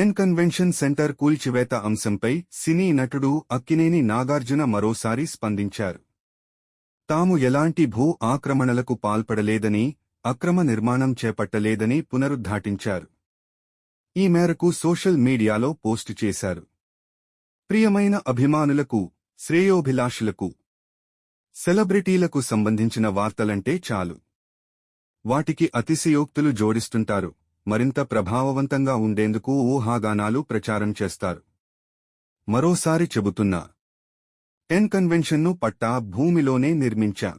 N convention centre కూల్చివేత అంశంపై సినీ నటుడు అక్కినేని నాగార్జున మరోసారి స్పందించారు. తాము ఎలాంటి భూ ఆక్రమణలకు పాల్పడలేదని అక్రమ నిర్మాణం చేపట్టలేదని పునరుద్ఘాటించారు ఈ మేరకు సోషల్ మీడియాలో పోస్టు చేశారు. ప్రియమైన అభిమానులకు శ్రేయోభిలాషులకు సెలబ్రిటీలకు సంబంధించిన వార్తలంటే చాలు. వాటికి అతిశయోక్తులు జోడిస్తుంటారు. మరింత ప్రభావవంతంగా ఉండేందుకు ఊహాగానాలు ప్రచారం చేస్తారు. మరోసారి చెబుతున్నా ఎన్ కన్వెన్షన్ను పట్టా భూమిలోనే నిర్మించాం.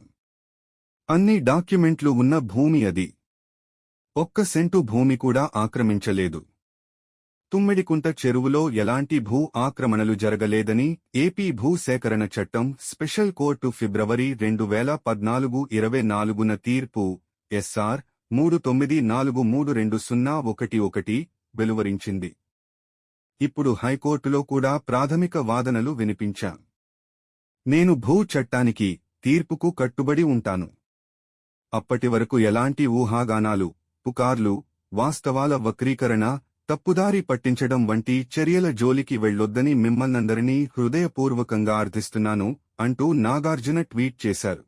అన్ని డాక్యుమెంట్లు ఉన్న భూమి అది. ఒక్క సెంటు భూమి కూడా ఆక్రమించలేదు. తుమ్మిడికుంట చెరువులో ఎలాంటి భూ ఆక్రమణలు జరగలేదని ఏపీ భూ సేకరణ చట్టం స్పెషల్ కోర్టు ఫిబ్రవరి రెండు వేల పద్నాలుగు ఇరవై నాలుగున తీర్పు ఎస్ఆర్ మూడు తొమ్మిది నాలుగు మూడు రెండు సున్నా ఒకటి ఒకటి వెలువరించింది. ఇప్పుడు హైకోర్టులో కూడా ప్రాథమిక వాదనలు వినిపించా నేను భూ చట్టానికి తీర్పుకు కట్టుబడి ఉంటాను. అప్పటి వరకు ఎలాంటి ఊహాగానాలు పుకార్లు వాస్తవాల వక్రీకరణ తప్పుదారి పట్టించడం వంటి చర్యల జోలికి వెళ్ళొద్దని మిమ్మల్నందరినీ హృదయపూర్వకంగా అర్థిస్తున్నాను అంటూ నాగార్జున ట్వీట్ చేశారు.